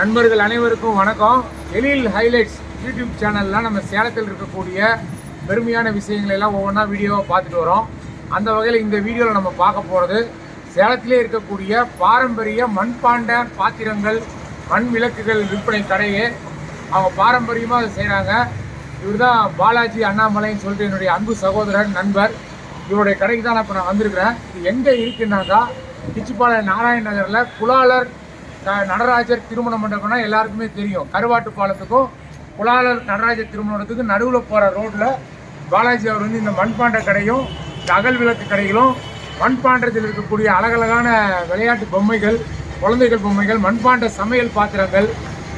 நண்பர்கள் அனைவருக்கும் வணக்கம். எழில் ஹைலைட்ஸ் யூடியூப் சேனலில் நம்ம சேலத்தில் இருக்கக்கூடிய பெருமையான விஷயங்களை எல்லாம் ஒவ்வொன்றா வீடியோவாக பார்த்துட்டு வரோம். அந்த வகையில் இந்த வீடியோவில் நம்ம பார்க்க போகிறது சேலத்திலே இருக்கக்கூடிய பாரம்பரிய மண்பாண்ட பாத்திரங்கள் மண் விளக்குகள் விற்பனை கடையே. அவங்க பாரம்பரியமாக அதை செய்கிறாங்க இவர் தான் பாலாஜி அண்ணாமலைன்னு சொல்லிட்டு என்னுடைய அன்பு சகோதரன் நண்பர். இவருடைய கடைக்கு தான் நான் இப்போ நான் வந்திருக்கிறேன். இது எங்கே இருக்குன்னாக்கா கிச்சிப்பாளையம் நாராயண நகரில் குலாலர் நடராஜர் திருமண மண்டபம்னா எல்லாருக்குமே தெரியும். கருவாட்டு பாலத்துக்கும் குலாலர் நடராஜர் திருமணத்துக்கும் நடுவில் போகிற ரோட்டில் பாலாஜி அவர் வந்து இந்த மண்பாண்ட கடையும் அகல் விளக்கு கடைகளும் மண்பாண்டத்தில் இருக்கக்கூடிய அழகழகான விளையாட்டு பொம்மைகள் குழந்தைகள் பொம்மைகள் மண்பாண்ட சமையல் பாத்திரங்கள்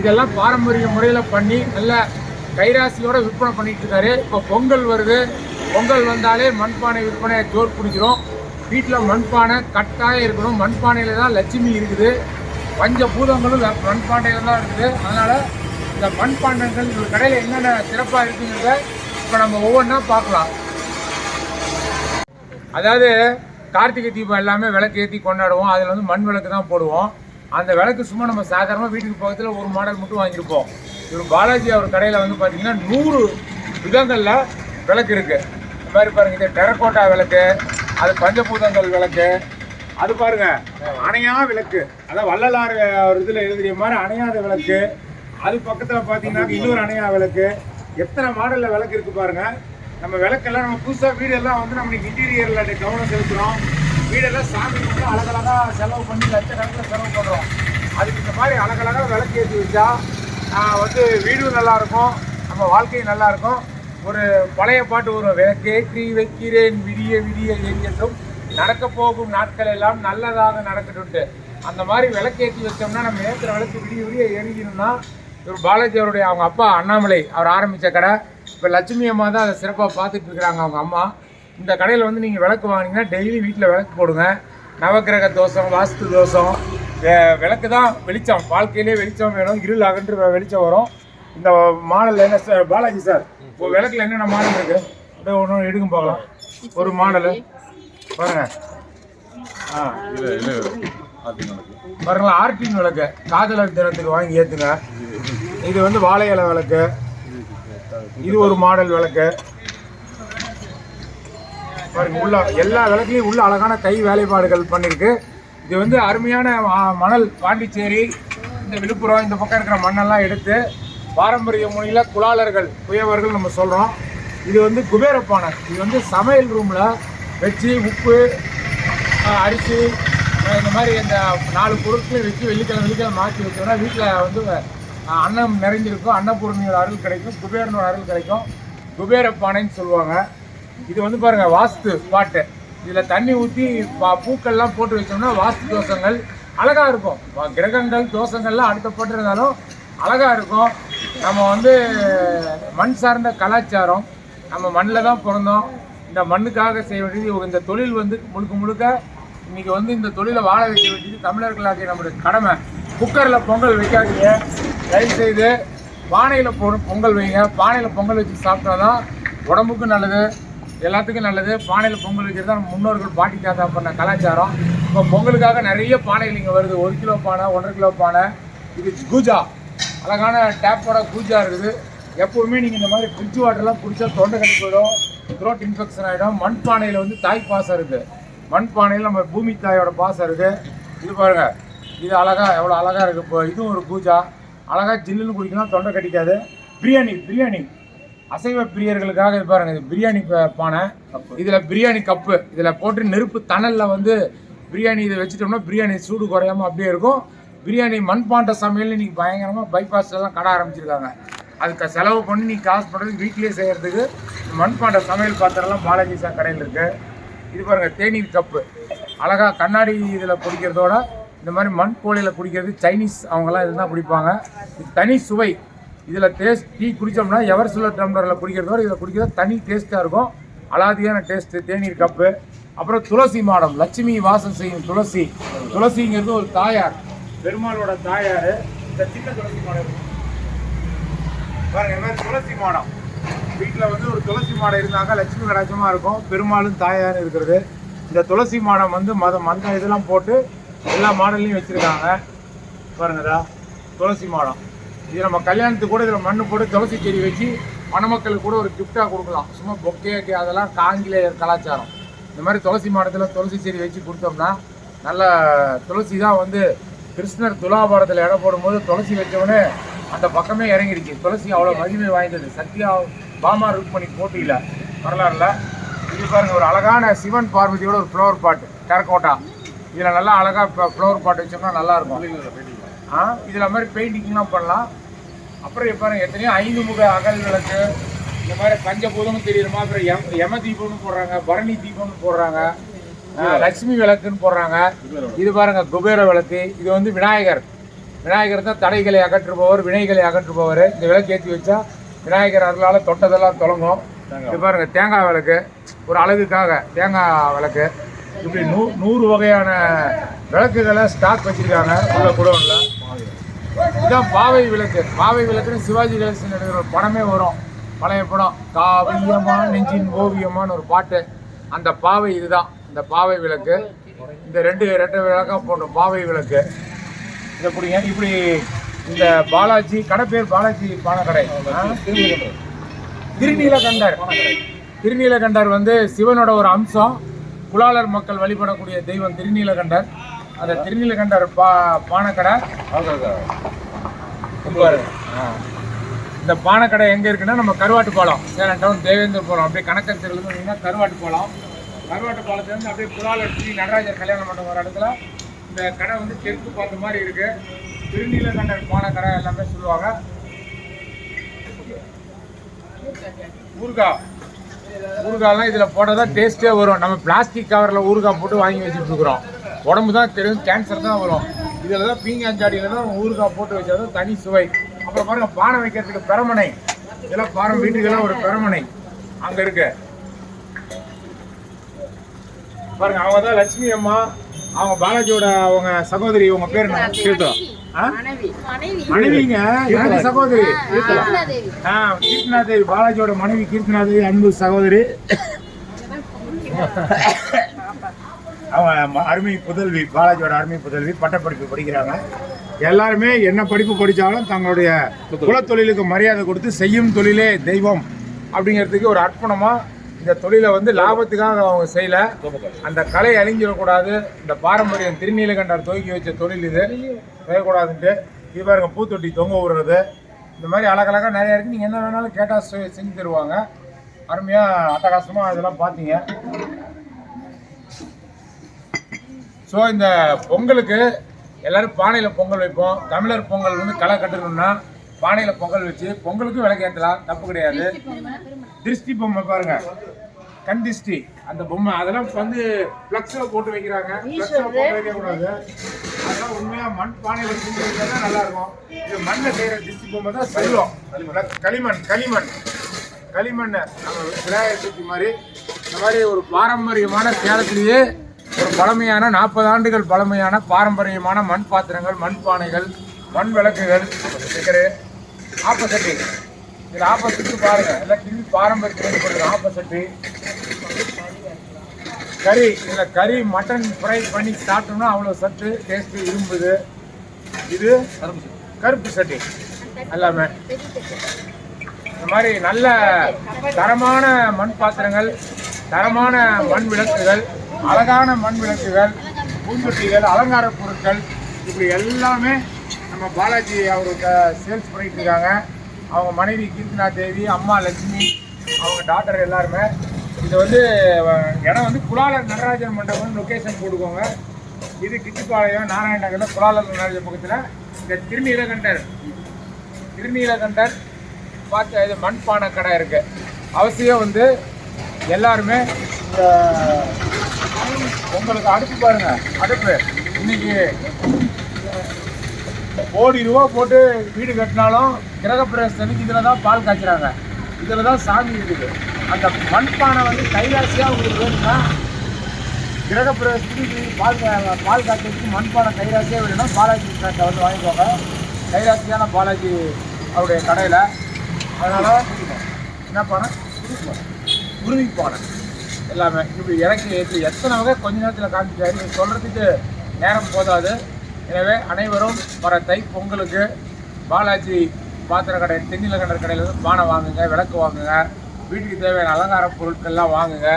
இதெல்லாம் பாரம்பரிய முறையில் பண்ணி நல்ல கைராசியோடு விற்பனை பண்ணிட்டு இருக்காரு. இப்போ பொங்கல் வருது. பொங்கல் வந்தாலே மண்பானை விற்பனை ஜோர் பிடிக்கிறோம். வீட்டில் மண்பானை கட்டாயம் இருக்கணும். மண்பானையில் தான் லட்சுமி இருக்குது. பஞ்ச பூதங்களும் மண்பாண்டையில் தான் இருக்குது. அதனால் இந்த மண்பாண்டங்கள் இந்த கடையில் என்னென்ன சிறப்பாக இருக்குங்கிறத இப்போ நம்ம ஒவ்வொன்றா பார்க்கலாம். அதாவது கார்த்திகை தீபம் எல்லாமே விளக்கு ஏற்றி கொண்டாடுவோம். அதில் வந்து மண் விளக்கு தான் போடுவோம். அந்த விளக்கு சும்மா நம்ம சாதாரணமாக வீட்டுக்கு பக்கத்தில் ஒரு மாடல் மட்டும் வாங்கியிருப்போம். இவர் பாலாஜி அவர் கடையில் வந்து பார்த்திங்கன்னா நூறு விதங்களில் விளக்கு இருக்குது இந்த மாதிரி பாருங்கள் இது டெரக்கோட்டா விளக்கு அது பஞ்சபூதங்கள் விளக்கு அது பாருங்க அணையா விளக்கு. அதான் வள்ளலார் ஒரு இதில் எழுதிய மாதிரி அணையாத விளக்கு. அது பக்கத்தில் பார்த்தீங்கன்னா இன்னொரு அணையா விளக்கு. எத்தனை மாடலில் விளக்கு இருக்கு பாருங்க. நம்ம விளக்கெல்லாம் நம்ம புதுசாக வீடெல்லாம் வந்து நம்ம இன்டீரியரில் கவனம் செலுத்துகிறோம் வீடெல்லாம் சாமி வந்து அழகழகாக செலவு பண்ணி லட்சக்கணக்கில் செலவு பண்ணுறோம் அதுக்கு இந்த மாதிரி அழகழகாக விளக்கு ஏற்றி வச்சா வந்து வீடும் நல்லாயிருக்கும். நம்ம வாழ்க்கையும் நல்லாயிருக்கும். ஒரு பழைய பாட்டு வரும் விளக்கேற்றி வைக்கிறேன் விடிய விடிய எரியட்டும் நடக்க போகும் நாட்கள் எல்லாம் நல்லதாக நடக்கட்டும்ட்டு. அந்த மாதிரி விளக்கேற்றி வச்சோம்னா நம்ம ஏற்றுற விளக்கு விடிய விடிய எரியணும்னா இவர் பாலாஜி அவருடைய அவங்க அப்பா அண்ணாமலை அவர் ஆரம்பித்த கடை. இப்போ லட்சுமி அம்மா தான் அதை சிறப்பாக பார்த்துட்டு இருக்கிறாங்க அவங்க அம்மா. இந்த கடையில் வந்து நீங்கள் விளக்கு வாங்கினீங்கன்னா டெய்லி வீட்டில் விளக்கு போடுங்க. நவக்கிரக தோஷம் வாஸ்து தோஷம் விளக்கு தான் வெளிச்சம். வாழ்க்கையிலே வெளிச்சம் வேணும் இருள் அகன்று வெளிச்சம் வரும். இந்த மாடல் என்ன சார்? பாலாஜி சார். இப்போ விளக்கில் என்னென்ன மாடல் இருக்குது அப்படியே ஒன்று எடுக்கும் பார்க்கலாம். ஒரு மாடலு. பாருங்க. ஆ இல்ல இல்ல பாருங்களா ஆர்டின் விளக்கு. காதலர் தினத்துக்கு வாங்கி ஏற்றுங்க இது வந்து வாழை இலை விளக்கு. இது ஒரு மாடல் விளக்கு. பாருங்க உள்ள எல்லா விளக்குலையும் உள்ள அழகான கை வேலைப்பாடுகள் பண்ணியிருக்கு இது வந்து அருமையான மணல் பாண்டிச்சேரி இந்த விழுப்புரம் இந்த பக்கம் இருக்கிற மண்ணெல்லாம் எடுத்து பாரம்பரிய முறையில் குலாளர்கள் குயவர்கள் நம்ம சொல்கிறோம் இது வந்து குபேரப்பானை இது வந்து சமையல் ரூமில் வச்சு உப்பு அரிசி இந்த மாதிரி இந்த நாலு பொருட்களையும் வச்சு வெள்ளிக்கிழமை வெள்ளிக்கிழமை மாற்றி வச்சோம்னா வீட்டில் வந்து அன்னம் நிறைஞ்சிருக்கும் அன்னபூர்ணியோட அருள் கிடைக்கும் குபேரனோட அருள் கிடைக்கும். குபேர பானைன்னு சொல்லுவாங்க. இது வந்து பாருங்கள் வாஸ்து பாட்டு. இதில் தண்ணி ஊற்றி பூக்கள்லாம் போட்டு வச்சோம்னா வாஸ்து தோஷங்கள் அழகாக இருக்கும். கிரகங்கள் தோஷங்கள்லாம் அடுத்த போட்டிருந்தாலும் அழகாக இருக்கும். நம்ம வந்து மண் சார்ந்த கலாச்சாரம். நம்ம மண்ணில் தான் பிறந்தோம். இந்த மண்ணுக்காக செய்ய வேண்டியது இந்த தொழில் வந்து முழுக்க முழுக்க இன்னைக்கு வந்து இந்த தொழிலை வாழ வைக்க வேண்டியது தமிழர்களாகிய நம்முடைய கடமை. குக்கரில் பொங்கல் வைக்காதீங்க. தயவு செய்து பானையில் பொ பொங்கல் வைங்க. பானையில் பொங்கல் வச்சு சாப்பிட்டா தான் உடம்புக்கும் நல்லது எல்லாத்துக்கும் நல்லது. பானையில் பொங்கல் வைக்கிறது தான் முன்னோர்கள் பாட்டி தாத்தா பண்ண கலாச்சாரம். இப்போ பொங்கலுக்காக நிறைய பானைகள் இங்கே வருது. ஒரு கிலோ பானை ஒன்றரை கிலோ பானை. இது கூஜா. அழகான டேப்போட கூஜா இருக்குது. எப்போவுமே நீங்கள் இந்த மாதிரி ஃப்ரிட்ஜ் வாட்டர்லாம் குடித்தா தொண்டை கட்டி போயிடும். த்ரோட் இன்ஃபெக்ஷன் ஆகிடும் மண்பானையில் வந்து தாய் பாசம் இருக்குது மண்பானையில் நம்ம பூமி தாயோட பாசம் இருக்குது இது பாருங்கள் இது அழகா எவ்வளோ அழகாக இருக்குது இப்போ இதுவும் ஒரு பூஜா. அழகாக ஜில்லுன்னு குடிக்கலாம் தொண்டை கட்டிக்காது பிரியாணி பிரியாணி. அசைவ பிரியர்களுக்காக இது பாருங்க. இது பிரியாணி பானை. இதில் பிரியாணி கப்பு. இதில் போட்டு நெருப்பு தணலில் வந்து பிரியாணி இதை வச்சுட்டோம்னா பிரியாணி சூடு குறையாம அப்படியே இருக்கும். பிரியாணி மண்பாண்ட சமையல் இன்றைக்கி பயங்கரமாக பைபாஸ்லாம் கடை ஆரம்பிச்சிருக்காங்க. அதுக்கு செலவு பண்ணி நீ காசு பண்ணுறது வீட்டிலேயே செய்கிறதுக்கு மண்பாண்ட சமையல் பாத்திரம்லாம் பாலாஜி சார் கடையில் இருக்குது இது பாருங்கள் தேநீர் கப்பு அழகாக கண்ணாடி இதில் குடிக்கிறதோட இந்த மாதிரி மண் கோழியில் குடிக்கிறது சைனீஸ் அவங்கெல்லாம் இதுதான் குடிப்பாங்க. இது தனி சுவை. இதில் டேஸ்ட் டீ குடித்தோம்னா எவர் சில டம்ளரில் குடிக்கிறதோட இதில் குடிக்கிறது தனி டேஸ்ட்டாக இருக்கும். அலாதியான டேஸ்ட்டு தேநீர் கப்பு அப்புறம் துளசி மாடம் லட்சுமி வாசம் செய்யும் துளசி. துளசிங்கிறது ஒரு தாயார். பெருமாளோட தாயார். இந்த சின்ன துளசி மாடம் பாருங்க துளசி மாடம். வீட்டில் வந்து ஒரு துளசி மாடம் இருந்தாங்க லட்சுமி கடாட்சமாக இருக்கும். பெருமாளும் தாயாரும் இருக்கிறது. இந்த துளசி மாடம் வந்து மத மந்த இதெல்லாம் போட்டு எல்லா மாடல்லையும் வச்சுருக்காங்க. பாருங்கதா துளசி மாடம். இது நம்ம கல்யாணத்துக்கு கூட இதில் மண்ணு போட்டு துளசி செடி வச்சு மணமக்களுக்கு கூட ஒரு கிஃப்டாக கொடுக்கலாம். சும்மா பொக்கே அதெல்லாம் ஆங்கிலேயர் கலாச்சாரம். இந்த மாதிரி துளசி மாடத்தில் துளசி செடி வச்சு கொடுத்தோம்னா நல்ல துளசி தான் வந்து கிருஷ்ணர் துலாபாரத்தில் இடம் போடும்போது துளசி வச்சவொடனே அந்த பக்கமே இறங்கிடுச்சு. துளசி அவ்வளோ மகிமை வாய்ந்தது. சத்யா பாமா ருக்மணி போட்டியில் வரலாறுல. இது பாருங்க ஒரு அழகான சிவன் பார்வதியோட ஒரு ஃப்ளவர் பாட் டெரக்கோட்டா. இதில் நல்லா அழகாக ஃப்ளவர் பாட் வச்சோம்னா நல்லா இருக்கும் ஆ இதில் மாதிரி பெயிண்டிங்லாம் பண்ணலாம். அப்புறம் இப்ப பாருங்க எத்தனையோ ஐந்து முக அகல் விளக்கு இந்த மாதிரி பஞ்சபூதமும் தெரியுமா அப்புறம் யம யம தீபம்னு போடுறாங்க பரணி தீபம்னு போடுறாங்க லட்சுமி விளக்குன்னு போடுறாங்க. இது பாருங்க குபேர விளக்கு. இது வந்து விநாயகர். விநாயகர் தான் தடைகளை அகற்றுபவர் வினைகளை அகற்றுபவர். இந்த விளக்கு ஏற்றி வச்சா விநாயகர் அருளால் தொட்டதெல்லாம் தொடங்கும். இது பாருங்க தேங்காய் விளக்கு. ஒரு அழகுக்காக தேங்காய் விளக்கு. இப்படி நூ நூறு வகையான விளக்குகளை ஸ்டாக் வச்சிருக்காங்க. உள்ள குடோனில் இதான் பாவை விளக்கு. பாவை விளக்குன்னு சிவாஜி கணேசன் நடிகர் ஒரு படமே வரும். பழைய படம். காவியமா நெஞ்சின் ஓவியமான்னு ஒரு பாட்டு. அந்த பாவை இதுதான். இந்த பாவை விளக்கு. இந்த ரெண்டு ரெட்டை விளக்கா போட்ட பாவை விளக்கு. இதை பிடிங்க. இப்படி இந்த பாலாஜி கடை பேர் பாலாஜி பானக்கடை திருநீலகண்டர். திருநீலகண்டர் வந்து சிவனோட ஒரு அம்சம். குலாளர் மக்கள் வழிபடக்கூடிய தெய்வம் திருநீலகண்டர். அந்த திருநீலகண்டர் பா பானக்கடை. இந்த பானக்கடை எங்கே இருக்குன்னா நம்ம கருவாட்டு பாலம். சேலம் டவுன் தேவேந்திர பாலம். அப்படியே கணக்கன் தெருவில் வந்தீங்கன்னா கருவாட்டு பாலம். கருவாட்டு பாலத்துலேருந்து அப்படியே குலாளர் ஸ்ரீ நடராஜர் கல்யாண மண்டபம் ஒரு இடத்துல இந்த கடை வந்து தெற்கு பார்த்த மாதிரி இருக்கு. திருநீலகண்டர் கடை எல்லாமே சொல்லுவாங்க. ஊறுகாய். ஊறுகாய்லாம் இதில் போட்டால் தான் டேஸ்ட்டே வரும். நம்ம பிளாஸ்டிக் கவரில் ஊறுகாய் போட்டு வாங்கி வச்சுட்டு இருக்கிறோம். உடம்பு தான் தெரியும் கேன்சர் தான் வரும். இதில் தான் பீங்காஞ்சாடியில் தான் ஊறுகாய் போட்டு வச்சா தான் தனி சுவை. அப்புறம் பாருங்கள் பானை வைக்கிறதுக்கு பெரமனை. இதெல்லாம் பாரம் வீட்டுக்கெல்லாம் ஒரு பெரமனை. அங்கே இருக்கு. பாருங்க அவங்க தான் லட்சுமி அம்மா. அவங்க பாலாஜியோட அவங்க சகோதரி உங்க பேர் என்ன? கீர்த்தா மனைவிங்க. எனக்கு சகோதரி? கீர்த்தனா. தேவி பாலாஜியோட மனைவி கீர்த்தனா தேவி அன்பு சகோதரி. அவங்க அருமை புதல்வி பாலாஜியோட அருமை புதல்வி பட்டப்படிப்பு படிக்கிறாங்க. எல்லாருமே என்ன படிப்பு படித்தாலும் தங்களுடைய குலத்தொழிலுக்கு மரியாதை கொடுத்து செய்யும் தொழிலே தெய்வம் அப்படிங்கிறதுக்கு ஒரு அர்ப்பணமாக இந்த தொழிலை வந்து லாபத்துக்காக அவங்க செய்யல. அந்த கலை அழிஞ்சிடக்கூடாது. இந்த பாரம்பரியம் திருநீலகண்டர் துவக்கி வச்ச தொழில் இது. செய்யக்கூடாதுன்ட்டு. இது பாருங்க பூத்தொட்டி தொங்க விடுறது இந்த மாதிரி அழகழகாக நிறைய இருக்குது நீங்கள் என்ன வேணாலும் கேட்டால் செஞ்சு தருவாங்க. அருமையாக அட்டகாசமாக இதெல்லாம் பார்த்தீங்க. ஸோ இந்த பொங்கலுக்கு எல்லோரும் பானையில் பொங்கல் வைப்போம். தமிழர் பொங்கல் வந்து களை கட்டணும்னா பானையில் பொங்கல் வச்சு பொங்கலுக்கும் விளக்கு ஏற்றலாம் தப்பு கிடையாது. திருஷ்டி பொம்மை பாருங்க. கண் திருஷ்டி அந்த பொம்மை. அதெல்லாம் வந்து ஃப்ளக்ஸில் போட்டு வைக்கிறாங்க. ஃப்ளக்ஸில் போட்டு வைக்கக்கூடாது. அதெல்லாம் உண்மையாக மண் பானையில் செஞ்சு தான் நல்லா இருக்கும் இது மண்ணில் செய்கிற திருஷ்டி பொம்மை தான் செல்வம். களிமண் களிமண். களிமண் நம்ம விநாயகர் சதுர்த்தி மாதிரி இந்த மாதிரி ஒரு பாரம்பரியமான சேலத்திலேயே ஒரு பழமையான நாற்பது ஆண்டுகள் பழமையான பாரம்பரியமான மண் பாத்திரங்கள் மண் பானைகள் மண் விளக்குகள். ஆப்பசட்டி இதில் ஆப்போசிட்டு பாருங்கள் எல்லாம் திரும்பி பாரம்பரியத்தில் போடுறது ஆப்போசிட்டு கறி இதில் கறி மட்டன் ஃப்ரை பண்ணி சாப்பிட்டோம்னா அவ்வளோ சத்து டேஸ்ட்டு இரும்புது. இது கருப்பு சட்டி. எல்லாமே. இந்த மாதிரி நல்ல தரமான மண் பாத்திரங்கள் தரமான மண் விளக்குகள் அழகான மண் விளக்குகள் பூந்தொட்டிகள் அலங்கார பொருட்கள் இப்படி எல்லாமே நம்ம பாலாஜி அவருக்கு சேல்ஸ் பண்ணிட்டு இருக்காங்க. அவங்க மனைவி கீர்த்தனா தேவி அம்மா லட்சுமி அவங்க டாக்டர் எல்லாருமே. இது வந்து இடம் வந்து குலாலர் நடராஜன் மண்டபம்னு லொக்கேஷன் போட்டுக்கோங்க. இது கிட்டிப்பாளையம் நாராயண நகரில் குலாலர் நடராஜன் பக்கத்தில். இந்த திருநீலகண்டர் திருநீலகண்டர் பார்த்து இது மண்பானை கடை இருக்குது அவசியம் வந்து எல்லாருமே இந்த உங்களுக்கு அடுப்பு பாருங்கள் அடுப்பு. இன்னைக்கு கோடி ரூபா போட்டு வீடு கட்டினாலும் கிரகப்பிரவேசத்துக்கு இதில் தான் பால் காய்ச்சுறாங்க. இதில் தான் சாமி இருக்குது. அந்த மண்பானை வந்து கைராசியாக உங்களுக்கு வேணும்னா கிரகப்பிரவேசத்துக்கு பால் பால் காய்ச்சதுக்கு மண்பானை கைராசியாக வேணும்னா பாலாஜி கிட்ட வந்து வாங்கிக்கோங்க. கைராசியான பாலாஜி அவருடைய கடையில். அதனால் என்ன பானை? உருவி பானை எல்லாமே. இப்படி இறக்கி ஏற்றி எத்தனை வகை கொஞ்ச நேரத்தில் காமிச்சாரு. சொல்கிறதுக்கு நேரம் போதாது. எனவே அனைவரும் வர தை பொங்கலுக்கு பாலாஜி பாத்திர கடை தென்னிலக்கண்டர் கடையில் வந்து பானை வாங்குங்க விளக்கு வாங்குங்க வீட்டுக்கு தேவையான அலங்கார பொருட்கள்லாம் வாங்குங்க.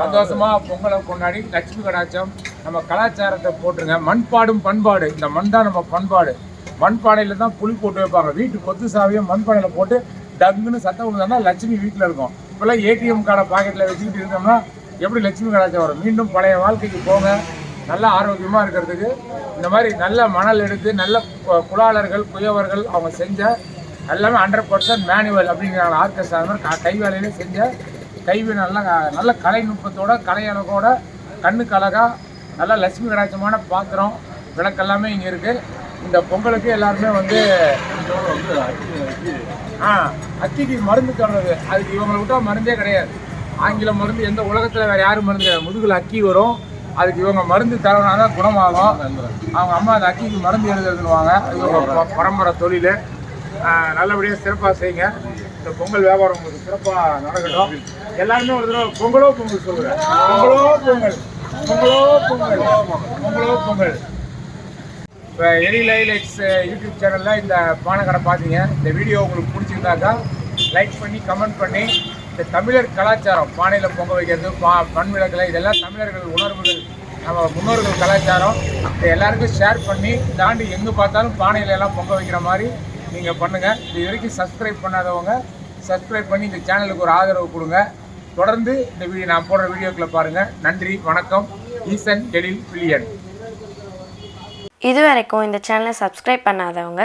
சந்தோஷமா பொங்கலை கொண்டாடி லட்சுமி கடாச்சம் நம்ம கலாச்சாரத்தை போட்டுருங்க. மண்பாடும் பண்பாடு. இந்த மண் தான் நம்ம பண்பாடு. மண்பானையில் தான் புளி போட்டு வைப்பாங்க. வீட்டு கொத்து சாவியை மண்பானையில் போட்டு டங்குன்னு சத்தம் விழுந்தோம்னா லட்சுமி வீட்டில் இருக்கும். இப்போல்லாம் ஏடிஎம் கார்டை பாக்கெட்டில் வச்சுக்கிட்டு இருந்தோம்னா எப்படி லட்சுமி கடாச்சம் வரும்? மீண்டும் பழைய வாழ்க்கைக்கு போங்க. நல்ல ஆரோக்கியமாக இருக்கிறதுக்கு இந்த மாதிரி நல்ல மணல் எடுத்து நல்ல கு- குலாளர்கள் குயவர்கள் அவங்க செஞ்ச எல்லாமே ஹண்ட்ரட் பர்சன்ட் மேனுவல் அப்படிங்கிறாங்க. ஆர்கெஸ்ட்ரா மாதிரி க- கை வேலையிலே செஞ்ச கைவி நல்ல நல்ல கலைநுட்பத்தோட கலையழகோட கண்ணுக்கு அழகாக நல்ல லட்சுமி கடாட்சமான பாத்திரம் விளக்கெல்லாமே இங்கே இருக்குது இந்த பொங்கலுக்கு எல்லாருமே வந்து ஆ அத்திக்கு மருந்து தொடர்றது அதுக்கு இவங்களை விட்டால் மருந்தே கிடையாது. ஆங்கில மருந்து எந்த உலகத்தில் வேறு யாரும் மருந்து கிடையாது முதுகில் அக்கி வரும். அதுக்கு இவங்க மருந்து தரனா தான் குணமாகும். அவங்க அம்மா அந்த அக்கிக்கு மருந்து எழுதுவாங்க இவங்க பரம்பரை தொழில். நல்லபடியாக சிறப்பாக செய்யுங்க. இந்த பொங்கல் வியாபாரம் உங்களுக்கு சிறப்பாக நடக்கட்டும். எல்லாருமே ஒரு தடவை பொங்கலோ பொங்கல் சொல்கிறேன் பொங்கலோ பொங்கல். பொங்கலோ பொங்கல். பொங்கலோ பொங்கல். இப்போ எரி லைலைட்ஸ் யூடியூப் சேனலில் இந்த பானக்கடை பார்த்தீங்க இந்த வீடியோ உங்களுக்கு பிடிச்சிருந்தாக்கா லைக் பண்ணி கமெண்ட் பண்ணி இந்த தமிழர் கலாச்சாரம் பானையில் பொங்க வைக்கிறது பா பண்விளக்கில் இதெல்லாம் தமிழர்கள் உணர்வுகள். நம்ம முன்னோர்கள் கலாச்சாரம். இதை எல்லாருக்கும் ஷேர் பண்ணி தாண்டி எங்கே பார்த்தாலும் பானையில எல்லாம் பொங்க வைக்கிற மாதிரி நீங்கள் பண்ணுங்கள் இது வரைக்கும் சப்ஸ்கிரைப் பண்ணாதவங்க சப்ஸ்கிரைப் பண்ணி இந்த சேனலுக்கு ஒரு ஆதரவு கொடுங்க. தொடர்ந்து இந்த வீடியோ நான் போடுற வீடியோக்களை பாருங்கள் நன்றி வணக்கம். ஈசன் டெலில் பில்லியன் இது வரைக்கும் இந்த சேனலை சப்ஸ்கிரைப் பண்ணாதவங்க